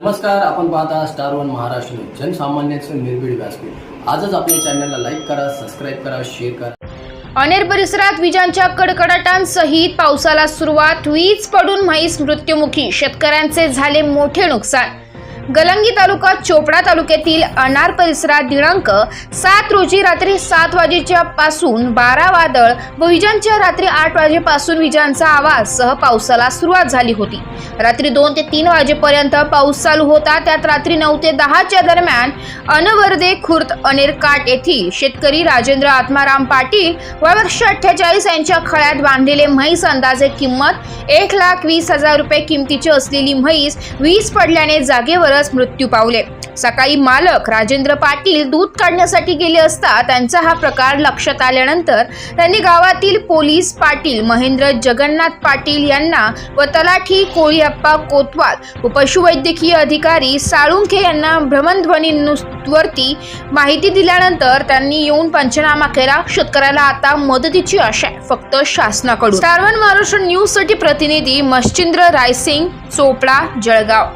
नमस्कार आपण पाहता स्टार वन महाराष्ट्र जनसामान्यांचं निर्भीड व्यासपीठ. आजच आपल्या चॅनलला लाईक करा सबस्क्राईब करा शेअर करा. अनेर परिसरात विजांच्या कडकडाटांसहित पावसाला सुरुवात. वीज पडून म्हैस मृत्युमुखी. शेतकऱ्यांचे झाले मोठे नुकसान. गलंगी तालुका चोपडा तालुक्यातील अनार परिसरात दिनांक सात रोजी रात्री सात वाजेच्या पासून बारा वादळ व विजांच्या रात्री आठ वाजेपासून विजांचा आवाज सह पावसाला सुरुवात झाली होती. रात्री दोन ते तीन वाजेपर्यंत पाऊस चालू होता. त्यात रात्री नऊ ते दहाच्या दरम्यान अनवर्दे खुर्द अनेरकाट येथील शेतकरी राजेंद्र आत्माराम पाटील वय वर्ष अठ्ठेचाळीस यांच्या खळ्यात बांधलेले म्हैस अंदाजे किंमत एक लाख वीस हजार रुपये किमतीची असलेली म्हैस वीज पडल्याने जागेवर जागेवरच मृत्यू पावले. सकाळी मालक राजेंद्र पाटील दूध काढण्यासाठी गेले असता त्यांचा हा प्रकार लक्षात आल्यानंतर त्यांनी गावातील पोलीस पाटील महेंद्र जगन्नाथ पाटील यांना व तलाठी कोळीअप्पा कोतवाल व पशुवैद्यकीय अधिकारी साळुंखे यांना भ्रमणध्वनीवरती माहिती दिल्यानंतर त्यांनी येऊन पंचनामा केला. शेतकऱ्याला आता मदतीची आशा आहे फक्त शासनाकडून. स्टार महाराष्ट्र न्यूजसाठी प्रतिनिधी मच्छिंद्र रायसिंग चोपडा जळगाव.